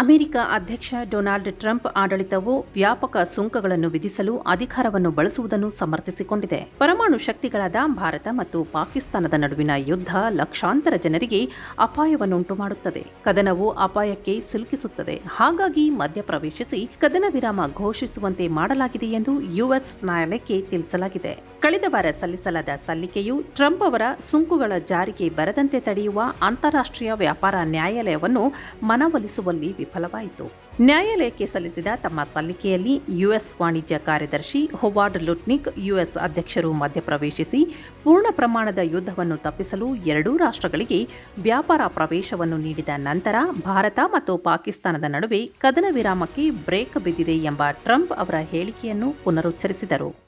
America ಅಧ್ಯಕ್ಷ Donald Trump ಆಡಳಿತವು ವ್ಯಾಪಕ ಸುಂಕಗಳನ್ನು ವಿಧಿಸಲು ಅಧಿಕಾರವನ್ನು ಬಳಸುವುದನ್ನು ಸಮರ್ಥಿಸಿಕೊಂಡಿದೆ. ಪರಮಾಣು ಶಕ್ತಿಗಳಾದ ಭಾರತ ಮತ್ತು ಪಾಕಿಸ್ತಾನದ ನಡುವಿನ ಯುದ್ಧ ಲಕ್ಷಾಂತರ ಜನರಿಗೆ ಅಪಾಯವನ್ನುಂಟು ಮಾಡುತ್ತದೆ ಕದನವು ಅಪಾಯಕ್ಕೆ ಸಿಲುಕಿಸುತ್ತದೆ. ಹಾಗಾಗಿ ಮಧ್ಯಪ್ರವೇಶಿಸಿ ಕದನ ವಿರಾಮ ಘೋಷಿಸುವಂತೆ ಮಾಡಲಾಗಿದೆ ಎಂದು ಯುಎಸ್ ನ್ಯಾಯಾಲಯಕ್ಕೆ ತಿಳಿಸಲಾಗಿದೆ. ಕಳೆದ ವಾರ ಸಲ್ಲಿಸಲಾದ ಸಲ್ಲಿಕೆಯು ಟ್ರಂಪ್ ಅವರ ಸುಂಕುಗಳ ಜಾರಿಗೆ ಬರದಂತೆ ತಡೆಯುವ ಅಂತಾರಾಷ್ಟ್ರೀಯ ವ್ಯಾಪಾರ ನ್ಯಾಯಾಲಯವನ್ನು ಮನವೊಲಿಸುವಲ್ಲಿ ವಿಫಲವಾಯಿತು ನ್ಯಾಯಾಲಯಕ್ಕೆ ಸಲ್ಲಿಸಿದ ತಮ್ಮ ಸಲ್ಲಿಕೆಯಲ್ಲಿ ಯುಎಸ್ ವಾಣಿಜ್ಯ ಕಾರ್ಯದರ್ಶಿ ಹೊವಾರ್ಡ್ ಲುಟ್ನಿಕ್, ಯುಎಸ್ ಅಧ್ಯಕ್ಷರು ಮಧ್ಯಪ್ರವೇಶಿಸಿ ಪೂರ್ಣ ಪ್ರಮಾಣದ ಯುದ್ಧವನ್ನು ತಪ್ಪಿಸಲು ಎರಡೂ ರಾಷ್ಟ್ರಗಳಿಗೆ ವ್ಯಾಪಾರ ಪ್ರವೇಶವನ್ನು ನೀಡಿದ ನಂತರ ಭಾರತ ಮತ್ತು ಪಾಕಿಸ್ತಾನದ ನಡುವೆ ಕದನ ವಿರಾಮಕ್ಕೆ ಬ್ರೇಕ್ ಬಿದ್ದಿದೆ ಎಂಬ ಟ್ರಂಪ್ ಅವರ ಹೇಳಿಕೆಯನ್ನು ಪುನರುಚ್ಚರಿಸಿದರು.